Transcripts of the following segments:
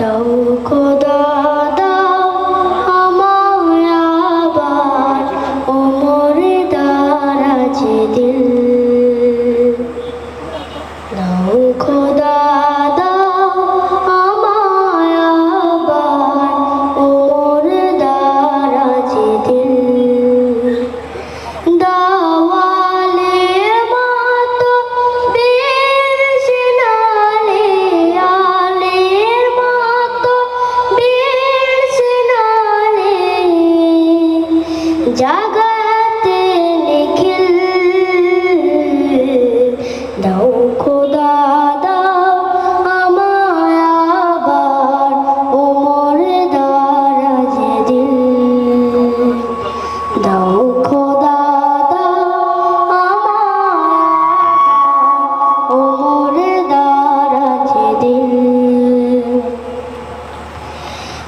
দাও খোদা দাও আমার আবার ওমর দারাজ দিল। দাও খোদা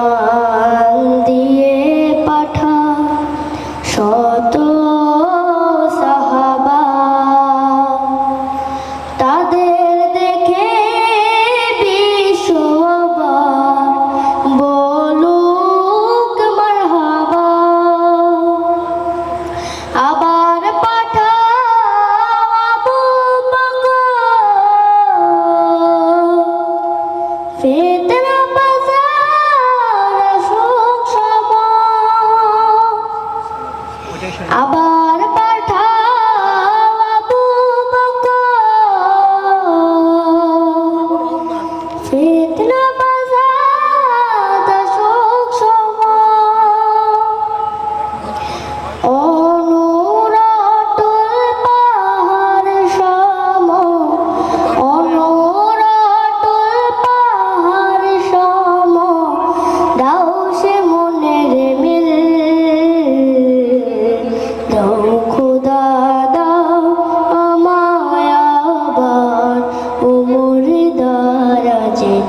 Allah Áo.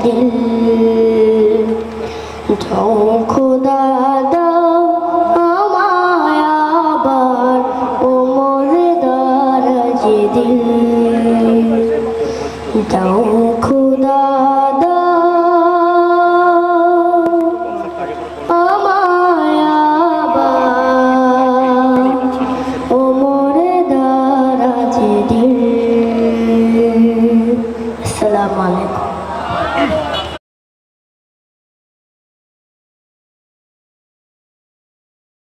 দিল খোদা দাও আমায় আবার ওমর দারাজ দিল দাও খোদা Assalamu alaikum.